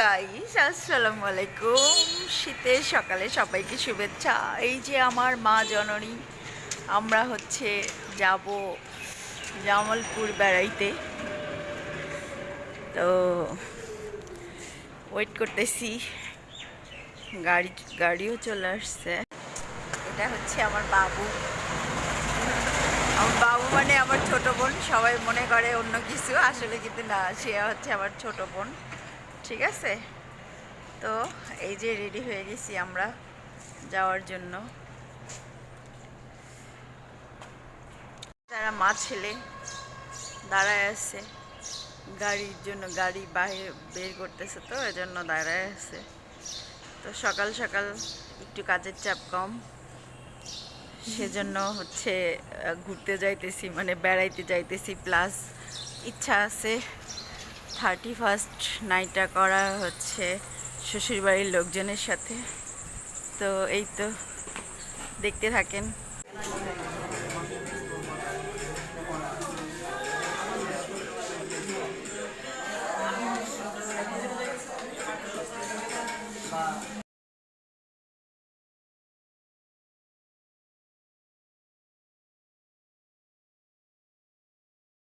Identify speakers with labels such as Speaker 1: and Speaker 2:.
Speaker 1: Guys আসসালামু আলাইকুম শীতের সকালে সবাইকে শুভেচ্ছা। এই যে আমার মা জননী, আমরা হচ্ছে যাব জামালপুর বেড়াইতে। তো ওয়েট করতেছি। গাড়ি, গাড়িও চলে আসছে। এটা হচ্ছে আমার বাবু। আমার বাবু মানে আমার ছোট বোন। সবাই মনে করে অন্য কিছু। আসলে কিন্তু না, সে হচ্ছে আমার ছোট বোন। ঠিক আছে? তো এই যে রেডি হয়ে গেছি আমরা যাওয়ার জন্য। তারা মা ছেলে, দাঁড়ায় আছে, গাড়ির জন্য গাড়ি বাইরে বের করতেছে তো, এজন্য দাঁড়ায় আছে। তো সকাল সকাল একটু কাজের চাপ কম। সেজন্য হচ্ছে ঘুরতে যাইতেছি মানে বেড়াইতে যাইতেছি প্লাস ইচ্ছা আছে থার্টি ফার্স্ট নাইটটা করা হচ্ছে শ্বশুরবাড়ির লোকজনের সাথে। তো এই তো দেখতে থাকেন।